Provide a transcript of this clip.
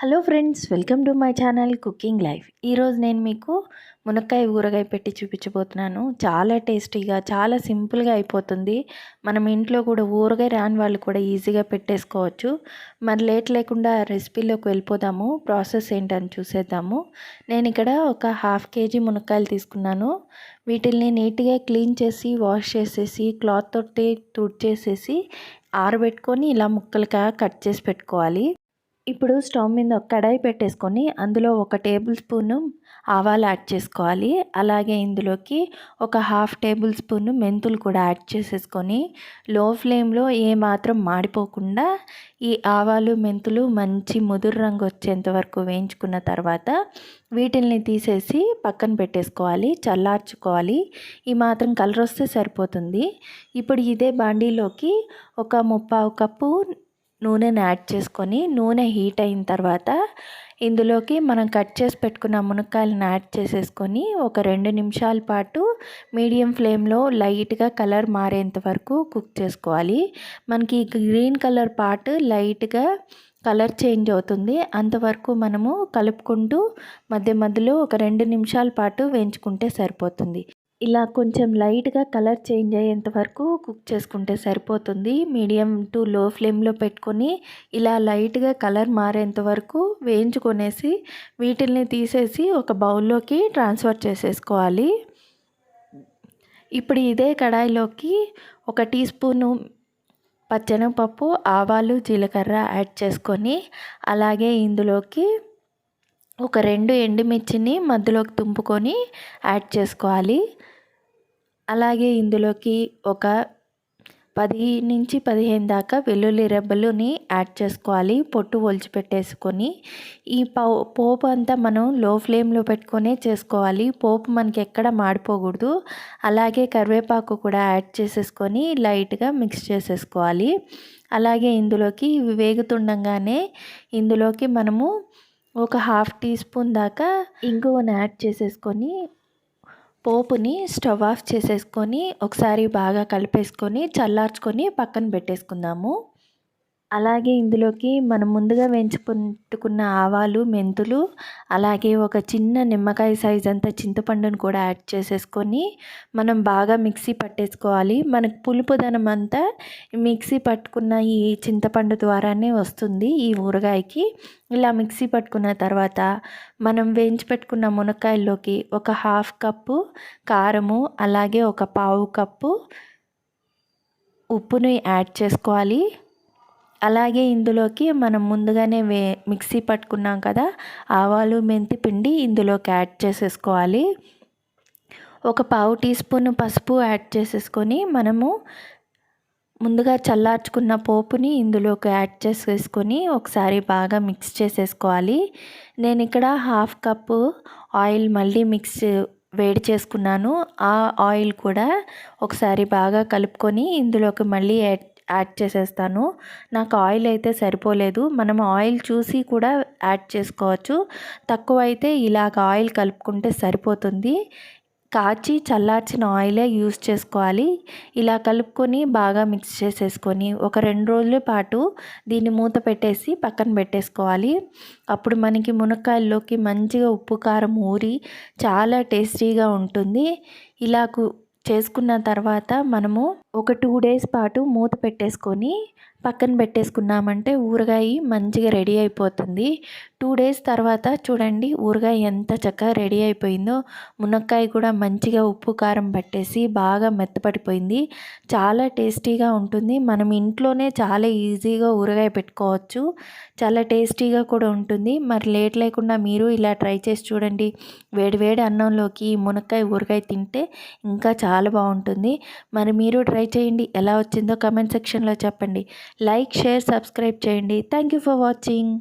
Hello friends welcome to my channel cooking life. ఈరోజు నేను మీకు మునక్కాయ ఊరగాయ పెట్టి చూపించబోతున్నాను. చాలా టేస్టీగా చాలా సింపుల్గా అయిపోతుంది. మనం ఇంట్లో కూడా ఊరగాయ రాని వాళ్ళు కూడా ఈజీగా పెట్టేసుకోవచ్చు. మరి లేట్ లేకుండా రెసిపీలోకి వెళ్ళిపోదాము. ప్రాసెస్ ఏంటని చూసేద్దాము. నేను ఇక్కడ ఒక హాఫ్ కేజీ మునక్కాయలు తీసుకున్నాను. వీటిల్ని నీట్గా క్లీన్ చేసి వాష్ చేసేసి క్లాత్ తోటి తుడిచేసేసి ఆరబెట్టుకొని ఇలా ముక్కలుగా కట్ చేసి పెట్టుకోవాలి. ఇప్పుడు స్టవ్ మీద కడాయి పెట్టేసుకొని అందులో ఒక టేబుల్ స్పూన్ ఆవాలు యాడ్ చేసుకోవాలి. అలాగే ఇందులోకి ఒక హాఫ్ టేబుల్ స్పూన్ మెంతులు కూడా యాడ్ చేసేసుకొని లో ఫ్లేమ్లో ఏ మాత్రం మాడిపోకుండా ఈ ఆవాలు మెంతులు మంచి ముదురు రంగు వచ్చేంత వరకు వేయించుకున్న తర్వాత వీటిల్ని తీసేసి పక్కన పెట్టేసుకోవాలి చల్లార్చుకోవాలి. ఈ మాత్రం కలర్ వస్తే సరిపోతుంది. ఇప్పుడు ఇదే బాండీలోకి ఒక ముప్పావు కప్పు నూనెని యాడ్ చేసుకొని నూనె హీట్ అయిన తర్వాత ఇందులోకి మనం కట్ చేసి పెట్టుకున్న మునక్కాయలను యాడ్ చేసేసుకొని ఒక రెండు నిమిషాల పాటు మీడియం ఫ్లేమ్లో లైట్గా కలర్ మారేంత వరకు కుక్ చేసుకోవాలి. మనకి గ్రీన్ కలర్ పార్ట్ లైట్గా కలర్ చేంజ్ అవుతుంది. అంతవరకు మనము కలుపుకుంటూ మధ్య మధ్యలో ఒక రెండు నిమిషాల పాటు వేయించుకుంటే సరిపోతుంది. ఇలా కొంచెం లైట్గా కలర్ చేంజ్ అయ్యేంత వరకు కుక్ చేసుకుంటే సరిపోతుంది. మీడియం టు లో ఫ్లేమ్లో పెట్టుకొని ఇలా లైట్గా కలర్ మారేంత వరకు వేయించుకొనేసి వీటిల్ని తీసేసి ఒక బౌల్లోకి ట్రాన్స్ఫర్ చేసేసుకోవాలి. ఇప్పుడు ఇదే కడాయిలోకి ఒక టీ స్పూను పచ్చెనగపప్పు ఆవాలు జీలకర్ర యాడ్ చేసుకొని అలాగే ఇందులోకి ఒక రెండు ఎండుమిర్చిని మధ్యలోకి తుంపుకొని యాడ్ చేసుకోవాలి. అలాగే ఇందులోకి ఒక పది నుంచి పదిహేను దాకా వెల్లుల్లి రెబ్బలుని యాడ్ చేసుకోవాలి. పొట్టు ఒలిచిపెట్టేసుకొని ఈ పోపు అంతా మనం లో ఫ్లేమ్లో పెట్టుకొనే చేసుకోవాలి. పోపు మనకి ఎక్కడ మాడిపోకూడదు. అలాగే కరివేపాకు కూడా యాడ్ చేసేసుకొని లైట్గా మిక్స్ చేసేసుకోవాలి. అలాగే ఇందులోకి వేగుతుండగానే ఇందులోకి మనము ఒక హాఫ్ టీ స్పూన్ దాకా ఇంగువను యాడ్ చేసేసుకొని పోపుని స్టవ్ ఆఫ్ చేసేసుకొని ఒకసారి బాగా కలిపేసుకొని చల్లార్చుకొని పక్కన పెట్టేసుకుందాము. అలాగే ఇందులోకి మనం ముందుగా వేయించుకుంటుకున్న ఆవాలు మెంతులు అలాగే ఒక చిన్న నిమ్మకాయ సైజ్ అంత చింతపండును కూడా యాడ్ చేసేసుకొని మనం బాగా మిక్సీ పట్టేసుకోవాలి. మనకు పులుపుదనం అంతా మిక్సీ పట్టుకున్న ఈ చింతపండు ద్వారానే వస్తుంది ఈ ఊరగాయకి. ఇలా మిక్సీ పట్టుకున్న తర్వాత మనం వేయించి పెట్టుకున్న మునక్కాయల్లోకి ఒక హాఫ్ కప్పు కారము అలాగే ఒక పావు కప్పు ఉప్పుని యాడ్ చేసుకోవాలి. అలాగే ఇందులోకి మనం ముందుగానే వే మిక్సీ పట్టుకున్నాం కదా ఆవాలు మెంతి పిండి ఇందులోకి యాడ్ చేసేసుకోవాలి. ఒక పావు టీ స్పూన్ పసుపు యాడ్ చేసేసుకొని మనము ముందుగా చల్లార్చుకున్న పోపుని ఇందులోకి యాడ్ చేసేసుకొని ఒకసారి బాగా మిక్స్ చేసేసుకోవాలి. నేను ఇక్కడ హాఫ్ కప్పు ఆయిల్ మళ్ళీ మిక్స్ వేడి చేసుకున్నాను. ఆ ఆయిల్ కూడా ఒకసారి బాగా కలుపుకొని ఇందులోకి మళ్ళీ యాడ్ యాడ్ చేసేస్తాను. నాకు ఆయిల్ అయితే సరిపోలేదు. మనం ఆయిల్ చూసి కూడా యాడ్ చేసుకోవచ్చు. తక్కువ అయితే ఇలాగ ఆయిల్ కలుపుకుంటే సరిపోతుంది. కాచి చల్లార్చిన ఆయిలే యూస్ చేసుకోవాలి. ఇలా కలుపుకొని బాగా మిక్స్ చేసేసుకొని ఒక రెండు రోజుల పాటు దీన్ని మూత పెట్టేసి పక్కన పెట్టేసుకోవాలి. అప్పుడు మనకి మునక్కాయల్లోకి మంచిగా ఉప్పు కారం ఊరి చాలా టేస్టీగా ఉంటుంది. ఇలాకు చేసుకున్న తర్వాత మనము ఒక టూ డేస్ పాటు మూత పెట్టేసుకొని పక్కన పెట్టేసుకున్నామంటే ఊరగాయ మంచిగా రెడీ అయిపోతుంది. టూ డేస్ తర్వాత చూడండి ఊరగాయ ఎంత చక్కగా రెడీ అయిపోయిందో. మునక్కాయ కూడా మంచిగా ఉప్పు కారం పట్టేసి బాగా మెత్తపడిపోయింది. చాలా టేస్టీగా ఉంటుంది. మనం ఇంట్లోనే చాలా ఈజీగా ఊరగాయ పెట్టుకోవచ్చు. చాలా టేస్టీగా కూడా ఉంటుంది. మరి లేట్ లేకుండా మీరు ఇలా ట్రై చేసి చూడండి. వేడి వేడి అన్నంలోకి మునక్కాయ ఊరగాయ తింటే ఇంకా చాలా బాగుంటుంది. మరి మీరు ట్రై చేయండి. ఎలా వచ్చిందో కమెంట్ సెక్షన్లో చెప్పండి. లైక్ షేర్ సబ్స్క్రైబ్ చేయండి. Thank you for watching